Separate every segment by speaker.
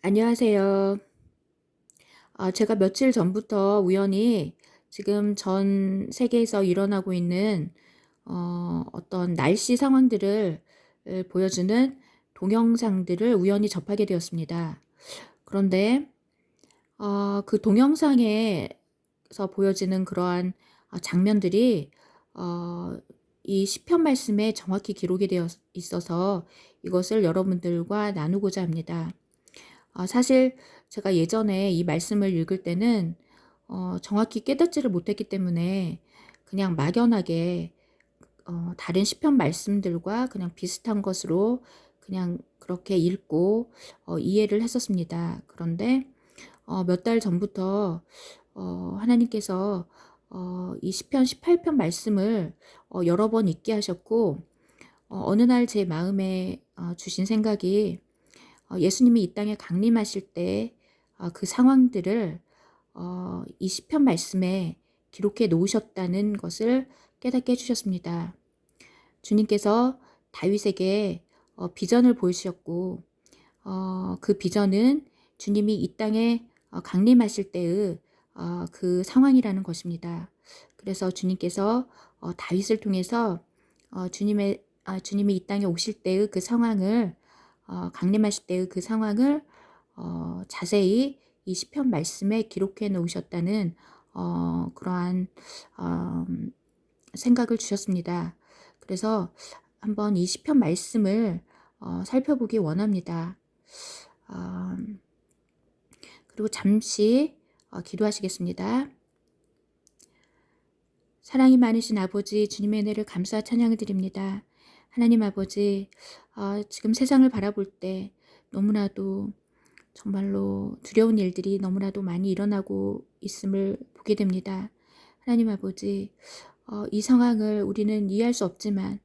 Speaker 1: 안녕하세요. 아, 제가 며칠 전부터 우연히 지금 전 세계에서 일어나고 있는 어, 어떤 날씨 상황들을 을 보여주는 동영상들을 우연히 접하게 되었습니다. 그런데 어, 그 동영상에서 보여지는 그러한 어, 장면들이 어, 이 시편 말씀에 정확히 기록이 되어 있어서 이것을 여러분들과 나누고자 합니다. 아, 사실 제가 예전에 이 말씀을 읽을 때는 어, 정확히 깨닫지를 못했기 때문에 그냥 막연하게 어, 다른 시편 말씀들과 그냥 비슷한 것으로 그냥 그렇게 읽고 어, 이해를 했었습니다. 그런데 어, 몇 달 전부터 어, 하나님께서 어, 이 시편 18편 말씀을 어, 여러 번 읽게 하셨고 어, 어느 날 제 마음에 어, 주신 생각이 어, 예수님이 이 땅에 강림하실 때 그 상황들을 어, 이 시편 말씀에 기록해 놓으셨다는 것을 깨닫게 해주셨습니다. 주님께서 다윗에게 어, 비전을 보여주셨고 그 비전은 주님이 이 땅에 강림하실 때의 그 상황이라는 것입니다. 그래서 주님께서 다윗을 통해서 주님의 주님이 이 땅에 오실 때의 그 상황을 어, 강림하실 때의 그 상황을 어, 자세히 이 시편 말씀에 기록해 놓으셨다는 어, 그러한 어, 생각을 주셨습니다. 그래서 한번 이 시편 말씀을 어, 살펴보기 원합니다. 어, 그리고 잠시 어, 기도하시겠습니다. 사랑이 많으신 아버지 주님의 은혜를 감사 찬양을 드립니다. 하나님 아버지, 아, 지금 세상을 바라볼 때 너무나도 정말로 두려운 일들이 너무나도 많이 일어나고 있음을 보게 됩니다. 하나님 아버지, 어, 이 상황을 우리는 이해할 수 없지만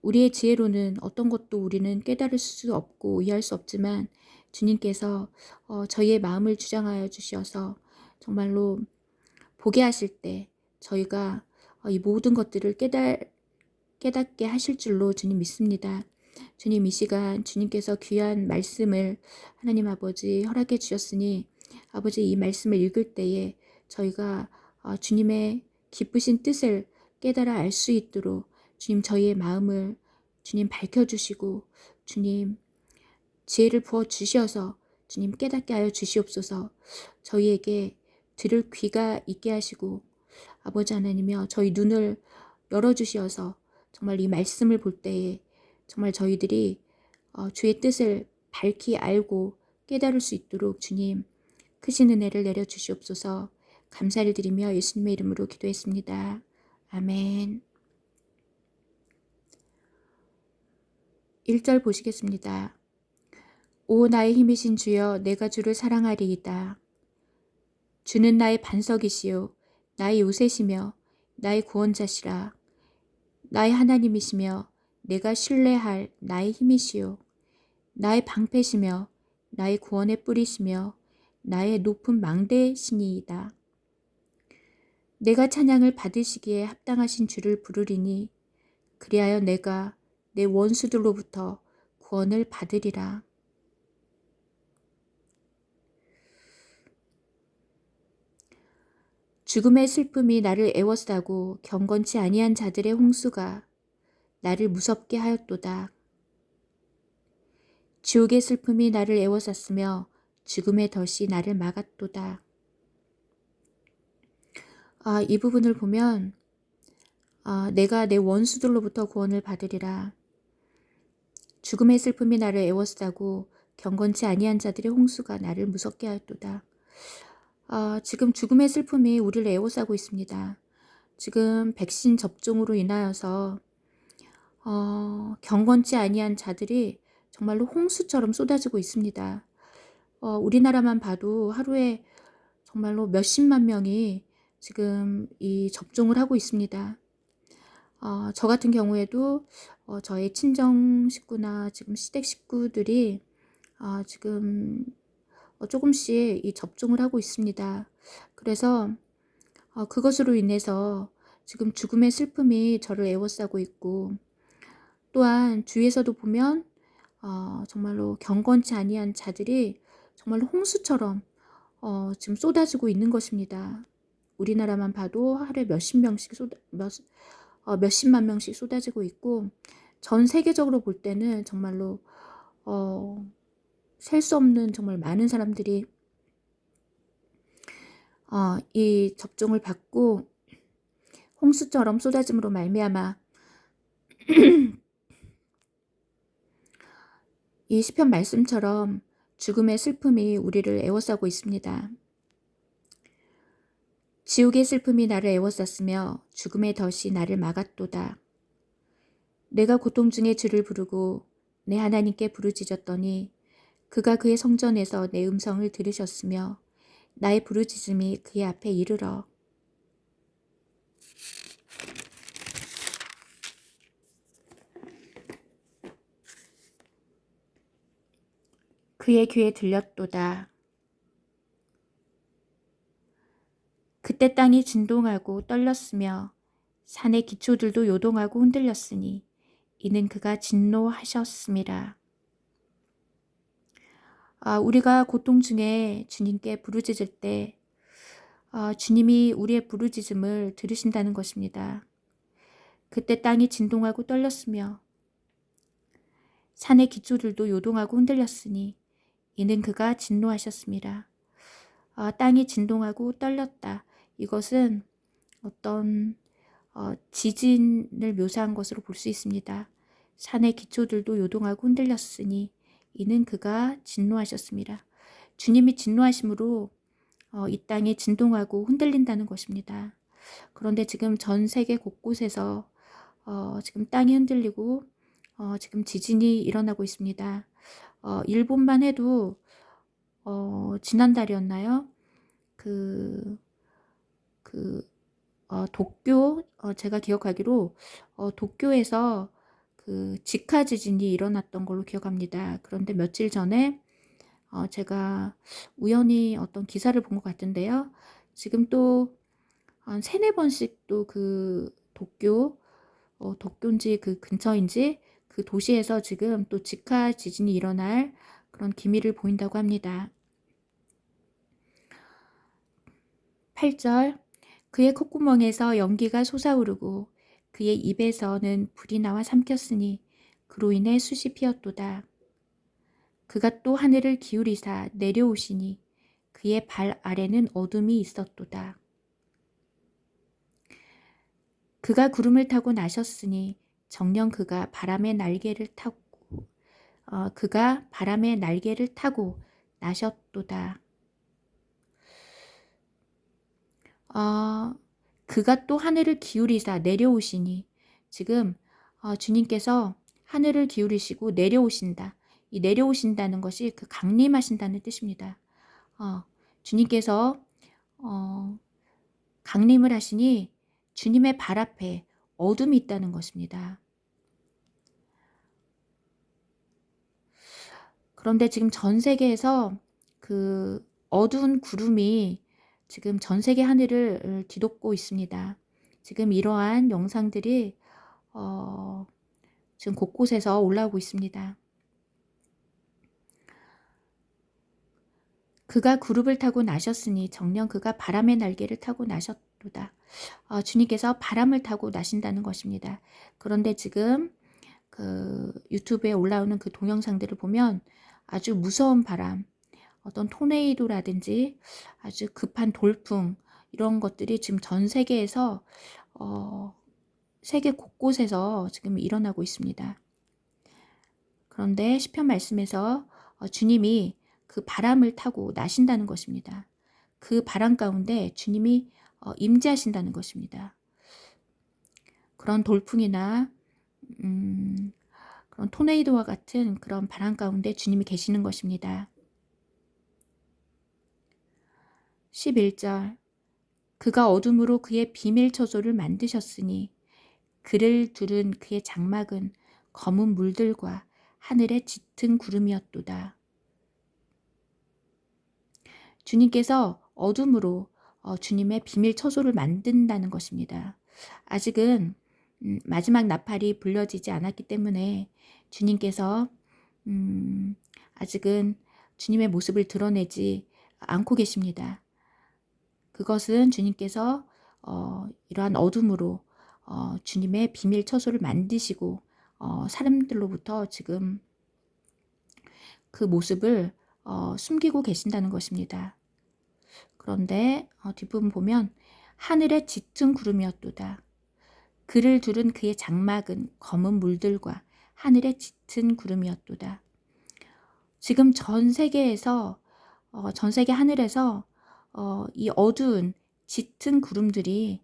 Speaker 1: 우리의 지혜로는 어떤 것도 우리는 깨달을 수 없고 이해할 수 없지만 주님께서 어, 저희의 마음을 주장하여 주셔서 정말로 보게 하실 때 저희가 어, 이 모든 것들을 깨달 깨닫게 하실 줄로 주님 믿습니다. 주님 이 시간 주님께서 귀한 말씀을 하나님 아버지 허락해 주셨으니 아버지 이 말씀을 읽을 때에 저희가 어, 주님의 기쁘신 뜻을 깨달아 알 수 있도록 주님 저희의 마음을 주님 밝혀주시고 주님 지혜를 부어 주셔서 주님 깨닫게 하여 주시옵소서 저희에게 들을 귀가 있게 하시고 아버지 하나님이여 저희 눈을 열어주시어서 정말 이 말씀을 볼 때에 정말 저희들이 어, 주의 뜻을 밝히 알고 깨달을 수 있도록 주님 크신 은혜를 내려 주시옵소서 감사를 드리며 예수님의 이름으로 기도했습니다. 아멘. 1절 보시겠습니다. 오 나의 힘이신 주여 내가 주를 사랑하리이다. 주는 나의 반석이시요 나의 요새시며 나의 구원자시라. 나의 하나님이시며 내가 신뢰할 나의 힘이시요 나의 방패시며 나의 구원의 뿌리시며 나의 높은 망대신이이다. 내가 찬양을 받으시기에 합당하신 주를 부르리니 그리하여 내가 내 원수들로부터 구원을 받으리라. 죽음의 슬픔이 나를 애워싸고 경건치 아니한 자들의 홍수가 나를 무섭게 하였도다. 지옥의 슬픔이 나를 애워쌌으며 죽음의 덫이 나를 막았도다. 아, 이 부분을 보면 아, 내가 내 원수들로부터 구원을 받으리라. 죽음의 슬픔이 나를 애워싸고 경건치 아니한 자들의 홍수가 나를 무섭게 하였도다. 어, 지금 죽음의 슬픔이 우리를 애워싸고 있습니다. 지금 백신 접종으로 인하여서 어, 경건치 아니한 자들이 정말로 홍수처럼 쏟아지고 있습니다. 어, 우리나라만 봐도 하루에 정말로 몇십만 명이 지금 이 접종을 하고 있습니다. 어, 저 같은 경우에도 어, 저의 친정 식구나 지금 시댁 식구들이 어, 지금 어, 조금씩 이 접종을 하고 있습니다. 그래서 어, 그것으로 인해서 지금 죽음의 슬픔이 저를 애워싸고 있고 또한 주위에서도 보면 어, 정말로 경건치 아니한 자들이 정말로 홍수처럼 어, 지금 쏟아지고 있는 것입니다. 우리나라만 봐도 하루에 몇십 명씩 쏟아, 몇, 어, 몇십만 명씩 쏟아지고 있고 전 세계적으로 볼 때는 정말로 어, 셀 수 없는 정말 많은 사람들이 어, 이 접종을 받고 홍수처럼 쏟아짐으로 말미암아 이 시편 말씀처럼 죽음의 슬픔이 우리를 애워싸고 있습니다. 지옥의 슬픔이 나를 애워쌌으며 죽음의 덫이 나를 막았도다. 내가 고통 중에 주를 부르고 내 하나님께 부르짖었더니 그가 그의 성전에서 내 음성을 들으셨으며 나의 부르짖음이 그의 앞에 이르러 그의 귀에 들렸도다. 그때 땅이 진동하고 떨렸으며 산의 기초들도 요동하고 흔들렸으니 이는 그가 진노하셨습니다. 아, 우리가 고통 중에 주님께 부르짖을 때 아, 주님이 우리의 부르짖음을 들으신다는 것입니다. 그때 땅이 진동하고 떨렸으며 산의 기초들도 요동하고 흔들렸으니 이는 그가 진노하셨습니다. 아, 땅이 진동하고 떨렸다. 이것은 어떤 어, 지진을 묘사한 것으로 볼 수 있습니다. 산의 기초들도 요동하고 흔들렸으니 이는 그가 진노하셨습니다. 주님이 진노하심으로 어, 이 땅이 진동하고 흔들린다는 것입니다. 그런데 지금 전 세계 곳곳에서 어, 지금 땅이 흔들리고 어, 지금 지진이 일어나고 있습니다. 어, 일본만 해도 어, 지난달이었나요? 그, 그, 어, 도쿄, 어, 제가 기억하기로 어, 도쿄에서 그 직하 지진이 일어났던 걸로 기억합니다. 그런데 며칠 전에 어, 제가 우연히 어떤 기사를 본 것 같은데요. 지금 또 한 세네 번씩 또 그 도쿄, 어, 도쿄인지 그 근처인지 그 도시에서 지금 또 직하 지진이 일어날 그런 기미를 보인다고 합니다. 8절 그의 콧구멍에서 연기가 솟아오르고 그의 입에서는 불이 나와 삼켰으니 그로 인해 숯이 피었도다. 그가 또 하늘을 기울이사 내려오시니 그의 발 아래는 어둠이 있었도다. 그가 구름을 타고 나셨으니 정녕 그가 바람의 날개를 타고 어, 그가 바람의 날개를 타고 나셨도다. 어, 그가 또 하늘을 기울이사 내려오시니 지금 어, 주님께서 하늘을 기울이시고 내려오신다. 이 내려오신다는 것이 그 강림하신다는 뜻입니다. 어, 주님께서 어, 강림을 하시니 주님의 발 앞에 어둠이 있다는 것입니다. 그런데 지금 전 세계에서 그 어두운 구름이 지금 전 세계 하늘을 어, 뒤덮고 있습니다. 지금 이러한 영상들이 어, 지금 곳곳에서 올라오고 있습니다. 그가 그룹을 타고 나셨으니 정녕 그가 바람의 날개를 타고 나셨도다. 어, 주님께서 바람을 타고 나신다는 것입니다. 그런데 지금 그 유튜브에 올라오는 그 동영상들을 보면 아주 무서운 바람, 어떤 토네이도라든지 아주 급한 돌풍 이런 것들이 지금 전 세계에서 어, 세계 곳곳에서 지금 일어나고 있습니다. 그런데 시편 말씀에서 어, 주님이 그 바람을 타고 나신다는 것입니다. 그 바람 가운데 주님이 어, 임재하신다는 것입니다. 그런 돌풍이나 음, 그런 토네이도와 같은 그런 바람 가운데 주님이 계시는 것입니다. 11절 그가 어둠으로 그의 비밀 처소를 만드셨으니 그를 두른 그의 장막은 검은 물들과 하늘의 짙은 구름이었도다. 주님께서 어둠으로 어, 주님의 비밀 처소를 만든다는 것입니다. 아직은 음, 마지막 나팔이 불려지지 않았기 때문에 주님께서 음, 아직은 주님의 모습을 드러내지 않고 계십니다. 그것은 주님께서 어, 이러한 어둠으로 어, 주님의 비밀 처소를 만드시고 어, 사람들로부터 지금 그 모습을 어, 숨기고 계신다는 것입니다. 그런데 어, 뒷부분 보면 하늘의 짙은 구름이었도다. 그를 두른 그의 장막은 검은 물들과 하늘의 짙은 구름이었도다. 지금 전 세계에서 어, 전 세계 하늘에서 어, 이 어두운 짙은 구름들이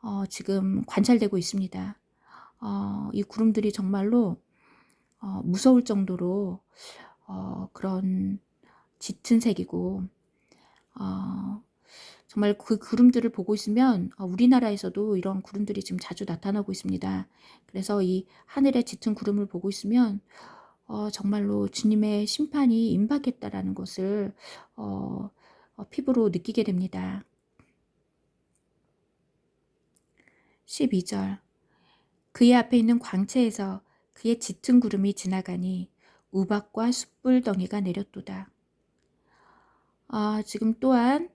Speaker 1: 어, 지금 관찰되고 있습니다. 어, 이 구름들이 정말로 어, 무서울 정도로 어, 그런 짙은 색이고 어, 정말 그 구름들을 보고 있으면 어, 우리나라에서도 이런 구름들이 지금 자주 나타나고 있습니다. 그래서 이 하늘의 짙은 구름을 보고 있으면 어, 정말로 주님의 심판이 임박했다라는 것을 어, 어, 피부로 느끼게 됩니다. 12절 그의 앞에 있는 광채에서 그의 짙은 구름이 지나가니 우박과 숯불 덩이가 내렸도다. 아, 지금 또한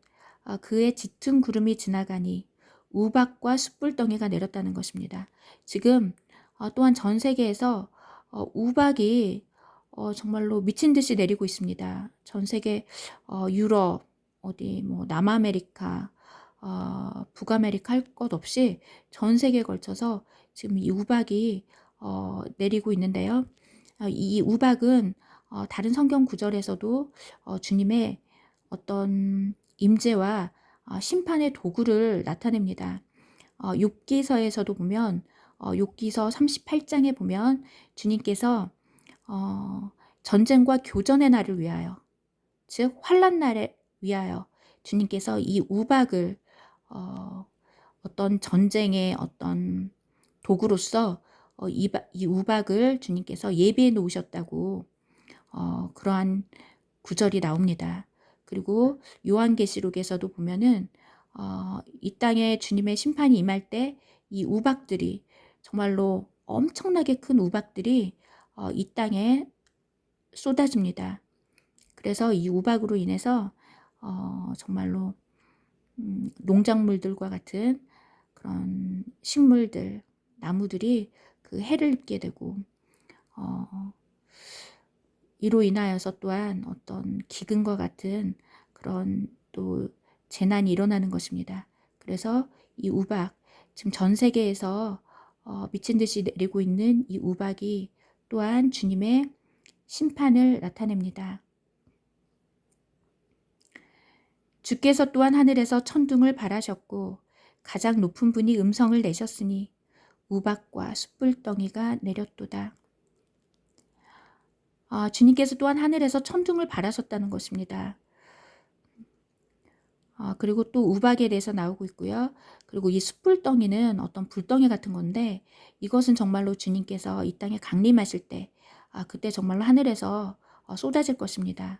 Speaker 1: 아, 그의 짙은 구름이 지나가니 우박과 숯불 덩이가 내렸다는 것입니다. 지금 아, 또한 전 세계에서 어, 우박이 어, 정말로 미친 듯이 내리고 있습니다. 전 세계 어, 유럽, 어디 뭐 남아메리카, 어, 북아메리카 할 것 없이 전 세계에 걸쳐서 지금 이 우박이 어, 내리고 있는데요. 어, 이 우박은 어, 다른 성경 구절에서도 어, 주님의 어떤 임재와 어, 심판의 도구를 나타냅니다. 어, 욥기서에서도 보면 어, 욥기서 38장에 보면 주님께서 어, 전쟁과 교전의 날을 위하여 즉 환란 날에 위하여 주님께서 이 우박을 어, 어떤 전쟁의 어떤 도구로서 어, 이, 이 우박을 주님께서 예비해 놓으셨다고 어, 그러한 구절이 나옵니다. 그리고 요한계시록에서도 보면은 어, 이 땅에 주님의 심판이 임할 때 이 우박들이 정말로 엄청나게 큰 우박들이 어, 이 땅에 쏟아집니다. 그래서 이 우박으로 인해서 어, 정말로 음, 농작물들과 같은 그런 식물들, 나무들이 그 해를 입게 되고 어, 이로 인하여서 또한 어떤 기근과 같은 그런 또 재난이 일어나는 것입니다. 그래서 이 우박 지금 전 세계에서 어, 미친 듯이 내리고 있는 이 우박이 또한 주님의 심판을 나타냅니다. 주께서 또한 하늘에서 천둥을 발하셨고 가장 높은 분이 음성을 내셨으니 우박과 숯불덩이가 내렸도다. 아, 주님께서 또한 하늘에서 천둥을 발하셨다는 것입니다. 아, 그리고 또 우박에 대해서 나오고 있고요. 그리고 이 숯불덩이는 어떤 불덩이 같은 건데 이것은 정말로 주님께서 이 땅에 강림하실 때 아, 그때 정말로 하늘에서 어, 쏟아질 것입니다.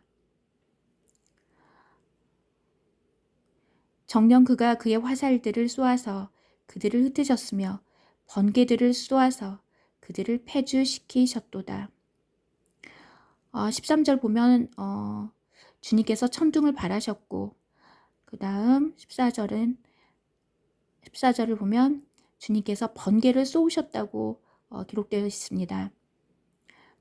Speaker 1: 정령 그가 그의 화살들을 쏘아서 그들을 흩으셨으며 번개들을 쏘아서 그들을 폐주시키셨도다. 어, 13절 보면 어, 주님께서 천둥을 발하셨고 그 다음 14절은 14절을 보면 주님께서 번개를 쏘으셨다고 어, 기록되어 있습니다.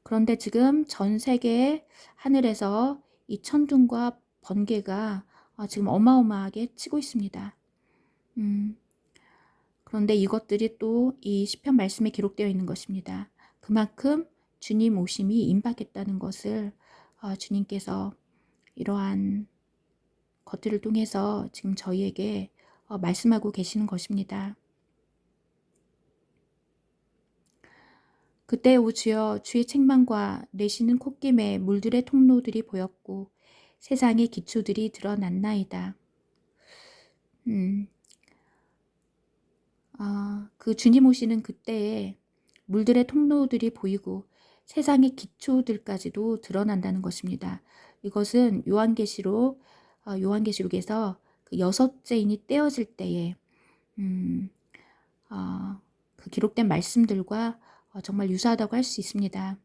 Speaker 1: 그런데 지금 전 세계 하늘에서 이 천둥과 번개가 어, 지금 어마어마하게 치고 있습니다. 음, 그런데 이것들이 또 이 시편 말씀에 기록되어 있는 것입니다. 그만큼 주님 오심이 임박했다는 것을 어, 주님께서 이러한 것들을 통해서 지금 저희에게 어, 말씀하고 계시는 것입니다. 그때 오 주여 주의 책망과 내시는 콧김에 물들의 통로들이 보였고 세상의 기초들이 드러났나이다. 음, 아, 그 주님 오시는 그때에 물들의 통로들이 보이고 세상의 기초들까지도 드러난다는 것입니다. 이것은 요한계시록 어, 요한계시록에서 그 여섯째 인이 떼어질 때에 음, 어, 그 기록된 말씀들과 어, 정말 유사하다고 할 수 있습니다.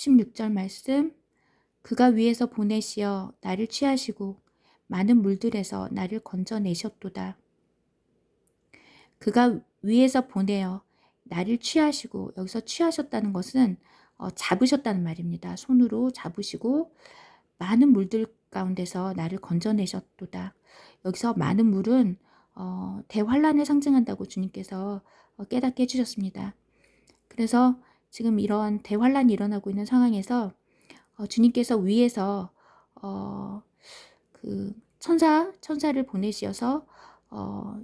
Speaker 1: 16절 말씀 그가 위에서 보내시어 나를 취하시고 많은 물들에서 나를 건져내셨도다. 그가 위에서 보내어 나를 취하시고 여기서 취하셨다는 것은 어, 잡으셨다는 말입니다. 손으로 잡으시고 많은 물들 가운데서 나를 건져내셨도다. 여기서 많은 물은 어, 대환란을 상징한다고 주님께서 어, 깨닫게 해주셨습니다. 그래서 지금 이런 대환란이 일어나고 있는 상황에서 어, 주님께서 위에서 어, 그 천사 천사를 보내시어서 어,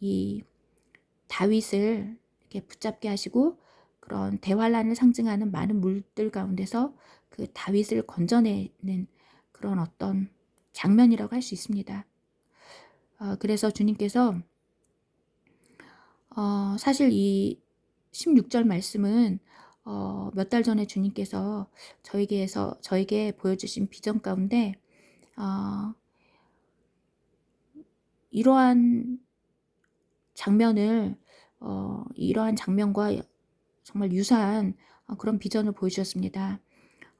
Speaker 1: 이 다윗을 이렇게 붙잡게 하시고 그런 대환란을 상징하는 많은 물들 가운데서 그 다윗을 건져내는 그런 어떤 장면이라고 할 수 있습니다. 어, 그래서 주님께서 어, 사실 이 16절 말씀은 어, 몇 달 전에 주님께서 저에게서 저에게 보여주신 비전 가운데 어, 이러한 장면을 어, 이러한 장면과 정말 유사한 어, 그런 비전을 보여주셨습니다.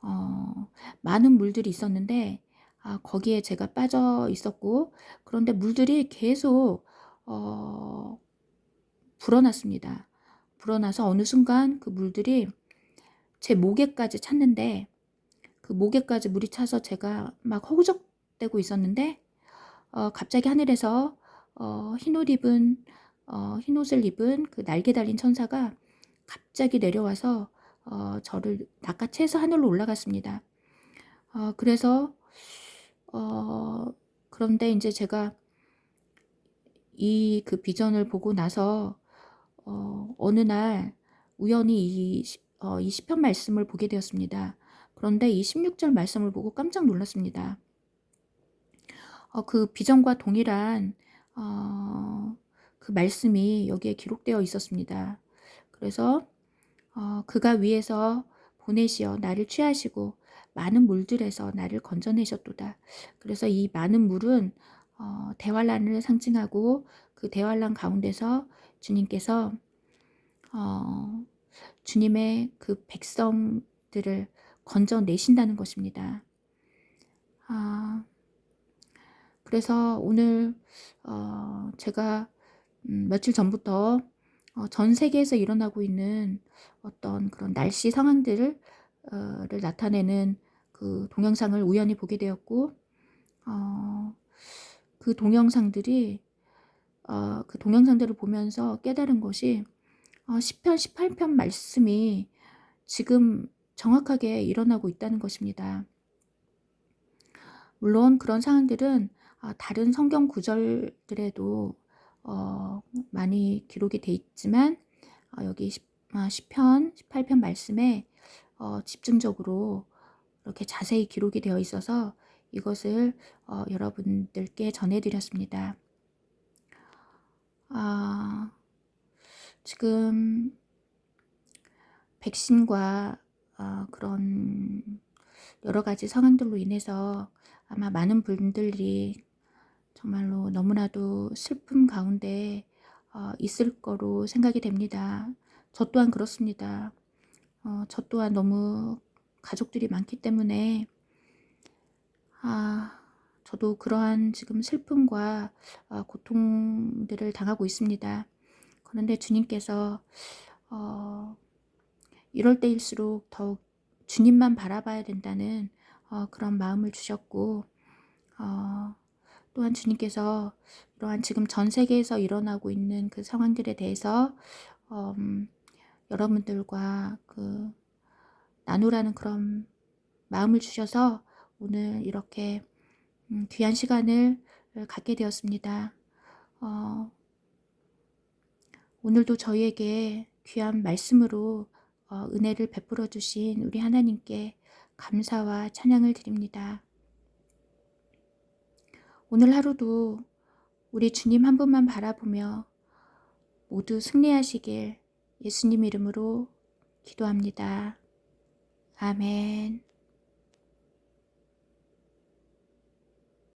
Speaker 1: 어, 많은 물들이 있었는데 아, 거기에 제가 빠져 있었고 그런데 물들이 계속 어, 불어났습니다. 불어나서 어느 순간 그 물들이 제 목에까지 찼는데 그 목에까지 물이 차서 제가 막 허우적대고 있었는데 어, 갑자기 하늘에서 어, 흰옷 입은 어, 흰옷을 입은 그 날개 달린 천사가 갑자기 내려와서 어, 저를 낚아채서 하늘로 올라갔습니다. 어, 그래서 어, 그런데 이제 제가 이 그 비전을 보고 나서 어, 어느 날 우연히 이, 어, 이 시편 말씀을 보게 되었습니다. 그런데 이 16절 말씀을 보고 깜짝 놀랐습니다. 어, 그 비전과 동일한 어, 그 말씀이 여기에 기록되어 있었습니다. 그래서 어, 그가 위에서 보내시어 나를 취하시고 많은 물들에서 나를 건져내셨도다. 그래서 이 많은 물은 어, 대환란을 상징하고 그 대환란 가운데서 주님께서 어, 주님의 그 백성들을 건져내신다는 것입니다. 아, 그래서 오늘 어, 제가 음, 며칠 전부터 어, 전 세계에서 일어나고 있는 어떤 그런 날씨 상황들을 어, 나타내는 그 동영상을 우연히 보게 되었고 어, 그 동영상들이 어, 그 동영상들을 보면서 깨달은 것이 어, 10편, 18편 말씀이 지금 정확하게 일어나고 있다는 것입니다. 물론 그런 상황들은 어, 다른 성경 구절들에도 어, 많이 기록이 돼 있지만 어, 여기 10, 아, 10편, 18편 말씀에 어, 집중적으로 이렇게 자세히 기록이 되어 있어서 이것을 어, 여러분들께 전해드렸습니다. 아, 지금 백신과 어, 그런 여러 가지 상황들로 인해서 아마 많은 분들이 정말로 너무나도 슬픔 가운데 어, 있을 거로 생각이 됩니다. 저 또한 그렇습니다. 어, 저 또한 너무 가족들이 많기 때문에 아, 저도 그러한 지금 슬픔과 어, 고통들을 당하고 있습니다. 그런데 주님께서 어, 이럴 때일수록 더욱 주님만 바라봐야 된다는 어, 그런 마음을 주셨고 어, 또한 주님께서 이러한 지금 전 세계에서 일어나고 있는 그 상황들에 대해서 음, 여러분들과 그 나누라는 그런 마음을 주셔서 오늘 이렇게 음, 귀한 시간을 갖게 되었습니다. 어, 오늘도 저희에게 귀한 말씀으로 어, 은혜를 베풀어 주신 우리 하나님께 감사와 찬양을 드립니다. 오늘 하루도 우리 주님 한 분만 바라보며 모두 승리하시길 예수님 이름으로 기도합니다. 아멘.